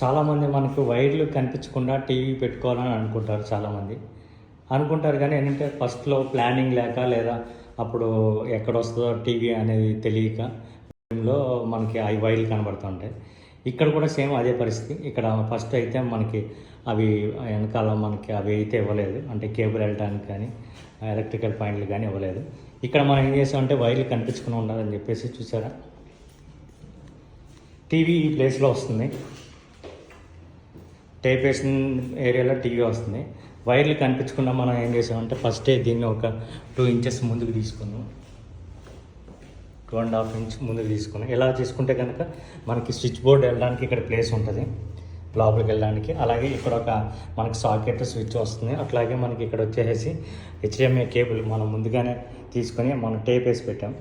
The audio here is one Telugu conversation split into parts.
చాలామంది మనకు వైర్లు కనిపించకుండా టీవీ పెట్టుకోవాలని అనుకుంటారు చాలామంది. అనుకుంటారు కానీ ఏంటంటే ఫస్ట్లో ప్లానింగ్ లేక లేదా అప్పుడు ఎక్కడ వస్తుందో టీవీ అనేది తెలియక లో మనకి ఆ వైర్లు కనబడుతుంటాయి. ఇక్కడ కూడా సేమ్ అదే పరిస్థితి. ఇక్కడ ఫస్ట్ అయితే మనకి అవి వెనకాల మనకి అవి అయితే ఇవ్వలేదు. అంటే కేబుల్ వెళ్ళడానికి కానీ ఎలక్ట్రికల్ పాయింట్లు కానీ ఇవ్వలేదు. ఇక్కడ మనం ఏం చేసామంటే వైర్లు కనిపించకుండా ఉండాలని చెప్పేసి చూసారా? టీవీ ఈ ప్లేస్లో వస్తుంది. టేప్ వేసిన ఏరియాలో టీవీ వస్తుంది. వైర్లు కనిపించకుండా మనం ఏం చేసామంటే ఫస్టే దీన్ని ఒక టూ ఇంచెస్ ముందుకు తీసుకున్నాం. టూ అండ్ హాఫ్ ఇంచ్ ముందుకు తీసుకున్నాం. ఇలా తీసుకుంటే కనుక మనకి స్విచ్ బోర్డ్ వెళ్ళడానికి ఇక్కడ ప్లేస్ ఉంటుంది. లోపలికి వెళ్ళడానికి. అలాగే ఇక్కడ ఒక మనకి సాకెట్ స్విచ్ వస్తుంది. అట్లాగే మనకి ఇక్కడ వచ్చేసి హెచ్డిఎంఐ కేబుల్ మనం ముందుగానే తీసుకొని మనం టేప్ వేసి పెట్టాం.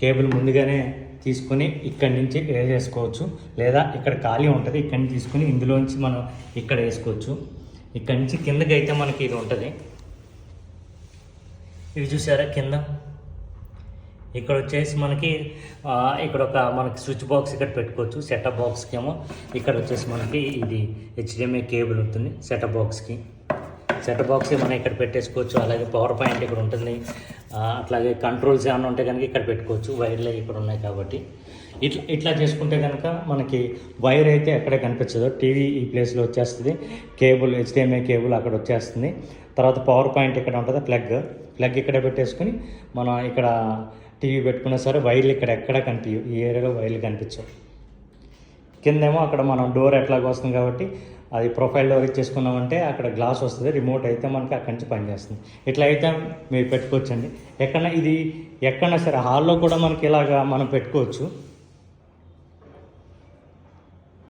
కేబుల్ ముందుగానే తీసుకొని ఇక్కడి నుంచి వేసేసుకోవచ్చు. లేదా ఇక్కడ ఖాళీ ఉంటుంది ఇక్కడి నుంచి తీసుకొని ఇందులోంచి మనం ఇక్కడ వేసుకోవచ్చు. ఇక్కడి నుంచి కిందకి అయితే మనకి ఇది ఉంటుంది. ఇవి చూసారా కింద? ఇక్కడ వచ్చేసి మనకి ఇక్కడ ఒక మనకి స్విచ్ బాక్స్ ఇక్కడ పెట్టుకోవచ్చు సెటప్ బాక్స్కి ఏమో ఇక్కడ వచ్చేసి మనకి ఇది హెచ్డిఎంఐ కేబుల్ ఉంటుంది సెటప్ బాక్స్కి. సెట్ బాక్స్ మనం ఇక్కడ పెట్టేసుకోవచ్చు అలాగే పవర్ పాయింట్ ఇక్కడ ఉంటుంది. అట్లాగే కంట్రోల్స్ ఏమైనా ఉంటే కనుక ఇక్కడ పెట్టుకోవచ్చు. వైర్లు ఇక్కడ ఉన్నాయి కాబట్టి. ఇట్లా ఇట్లా చేసుకుంటే కనుక మనకి వైర్ అయితే ఎక్కడే కనిపించదు. టీవీ ఈ ప్లేస్లో వచ్చేస్తుంది. కేబుల్ హెచ్డిఎంఐ కేబుల్ అక్కడ వచ్చేస్తుంది. తర్వాత పవర్ పాయింట్ ఇక్కడ ఉంటుంది ప్లగ్. ప్లగ్ ఇక్కడ పెట్టేసుకుని మనం ఇక్కడ టీవీ పెట్టుకున్నా సరే వైర్లు ఇక్కడ ఎక్కడ కనిపించవు ఈ ఏరియాలో వైర్లు కనిపించవు. కిందేమో అక్కడ మనం డోర్ ఎట్లాగో వస్తుంది కాబట్టి అది ప్రొఫైల్ డోర్ ఇచ్చేసుకున్నామంటే అక్కడ గ్లాస్ వస్తుంది రిమోట్ అయితే మనకి అక్కడి నుంచి పనిచేస్తుంది. ఇట్లా అయితే మీరు పెట్టుకోవచ్చండి. ఎక్కడ ఇది ఎక్కడన్నా సరే హాల్లో కూడా మనకి ఇలాగా మనం పెట్టుకోవచ్చు.